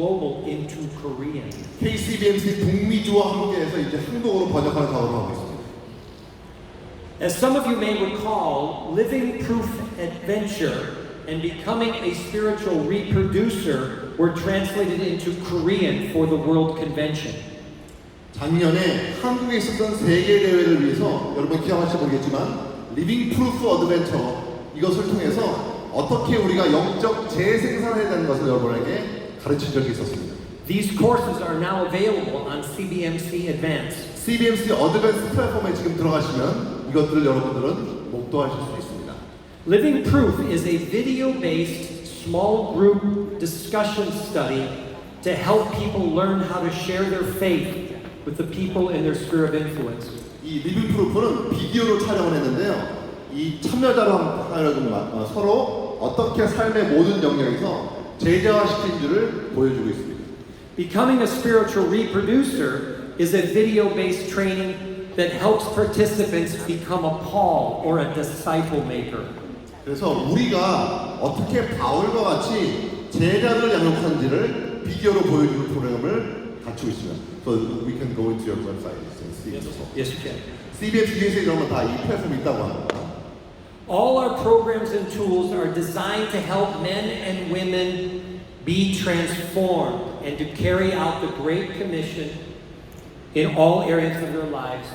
Global into Korean. KCBMC 북미주와 함께해서 이제 한국어로 번역하는 작업을 하고 있습니다. As some of you may recall, Living Proof Adventure and Becoming a Spiritual Reproducer were translated into Korean for the World Convention. 작년에 한국에 있었던 세계 대회를 위해서 여러분 기억하실지 모르겠지만 리빙 프루프 어드벤처 이것을 통해서 어떻게 우리가 영적 재생산해야 되는 것을 여러분에게 가르친 적이 있었습니다. These courses are now available on CBMC Advanced. CBMC 어드밴스 플랫폼에 지금 들어가시면 이것들을 여러분들은 목도하실 수 있습니다. Living Proof is a video based small group discussion study to help people learn how to share their faith with the people in their sphere of influence. 이 리빙 프루프는 비디오로 촬영을 했는데요. 이 참여자로 하여금 어, 서로 어떻게 삶의 모든 영역에서 제자화시킨 줄을 보여주고 있습니다. Becoming a spiritual reproducer is a video based training that helps participants become a Paul or a disciple maker. 그래서 우리가 어떻게 바울과 같이 제자를 양육하는지를 비디오로 보여주는 프로그램을 갖추고 있습니다. So we can go into your website and see. it. Yes, you can. CBS 뒤에서 이런 건다 이 플랫폼이 있다고 합니다. All our programs and tools are designed to help men and women be transformed and to carry out the Great Commission in all areas of their lives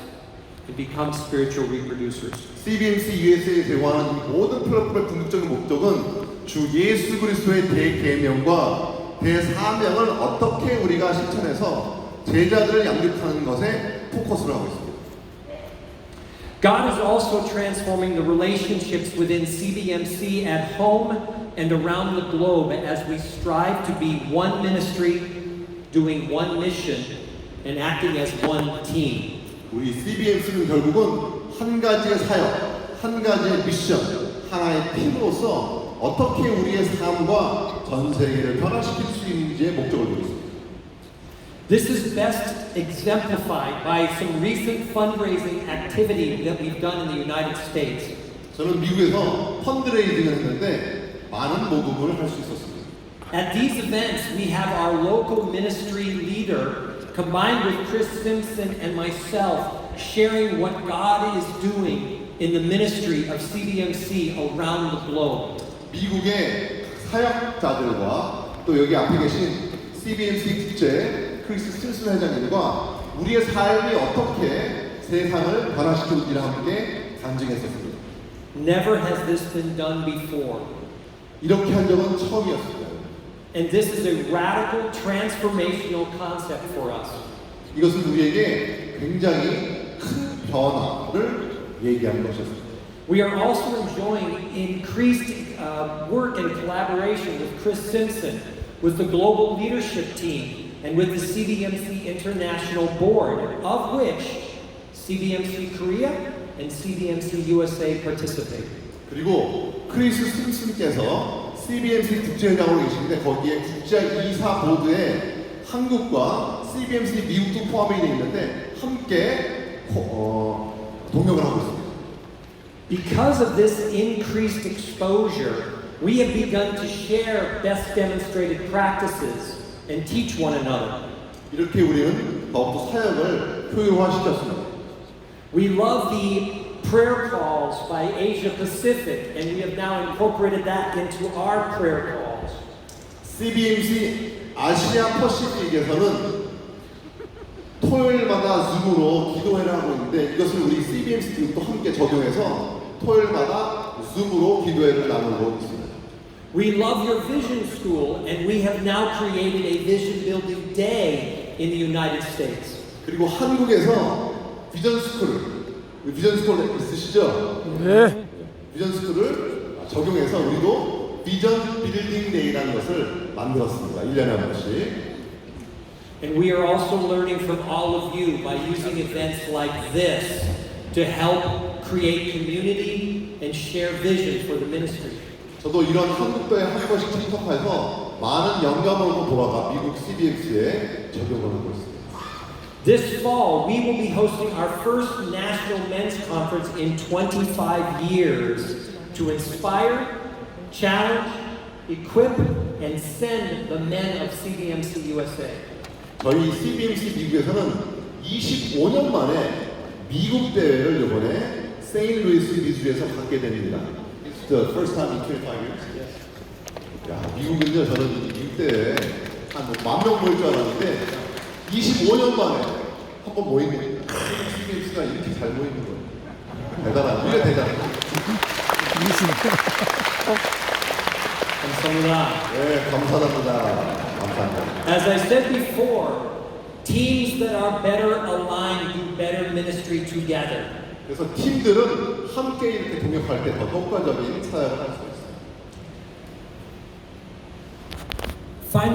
to become spiritual reproducers. CBMC USA에 제공하는 이 모든 플랫폼의 궁극적인 목적은 주 예수 그리스도의 대계명과 대사명을 어떻게 우리가 실천해서 제자들을 양육하는 것에 포커스를 하고 있습니다. God is also transforming the relationships within CBMC at home and around the globe as we strive to be one ministry, doing one mission, and acting as one team. 우리 CBMC는 결국은 한 가지의 사역, 한 가지의 미션, 하나의 팀으로서 어떻게 우리의 삶과 전 세계를 변화시킬 수 있는지에 목적을 두고 있습니다. This is best exemplified by some recent fundraising activity that we've done in the United States. 저는 미국에서 펀드레이징을 했는데 많은 모금을 할 수 있었습니다. At these events, we have our local ministry leader combined with Chris Simpson and myself sharing what God is doing in the ministry of CBMC around the globe. 미국의 사역자들과 또 여기 앞에 계신 CBMC 국제 크리스 스틴슨 회장님과 우리의 삶이 어떻게 세상을 변화시키는지를 함께 간증했었습니다. Never has this been done before. 이렇게 한 적은 처음이었습니다. And this is a radical transformational concept for us. 이것은 우리에게 굉장히 큰 변화를 얘기하는 것이었습니다. We are also enjoying increased uh, work and collaboration with Chris Simpson, with the global leadership team, and with the CBMC International Board, of which CBMC Korea and CBMC USA participate. 그리고 크리스 스틴슨께서 CBMC 국제회장으로 계시는데 거기에 국제 이사 보드에 한국과 CBMC 미국도 포함이 되어 있는데 함께 호- 어, 동역을 하고 있습니다. Because of this increased exposure, we have begun to share best demonstrated practices and teach one another. 이렇게 우리는 더욱더 사역을 효율화시켰습니다. We love the prayer calls by Asia Pacific, and we have now incorporated that into our prayer calls. CBMC 아시아 퍼시픽에서는 토요일마다 줌으로 기도회를 하고 있는데 이것을 우리 CBMC 팀도 함께 적용해서 토요일마다 줌으로 기도회를 나누고 있습니다. We love your vision school, and we have now created a vision building day in the United States. 그리고 한국에서 비전 스쿨, 비전 스쿨 있으시죠? 네. 비전 스쿨을 적용해서 우리도 비전 빌딩 데이라는 것을 만들었습니다. 1년에 한 번씩. And we are also learning from all of you by using events like this to help create community and share vision for the ministry. 저도 이런 한국도에 한 번씩 참석해서 많은 영감으로 돌아가 미국 CBX에 적용을 하고 있습니다. This fall, we will be hosting our first national men's conference in 25 years to inspire, challenge, equip, and send the men of CBMC USA. 저희 CBMC 미국에서는 25년 만에 미국 대회를 이번에 세인루이스 미주리에서 갖게 됩니다. The first time in 25 years. 야, 미국은요, 저는 미국 대회에 한만명 모일 줄 알았는데 25년 만에 한 번 모이는 CBMC가 이렇게 잘 모이는 거예요. 대단한, 우리가 대단해. 감사합니다. 네, 감사합니다. 감사합니다. As I said before, teams that are better aligned do better ministry together. 그래서 팀들은 함께 이렇게 동역할 때 더 효과적인 사역을 할 수. Finally,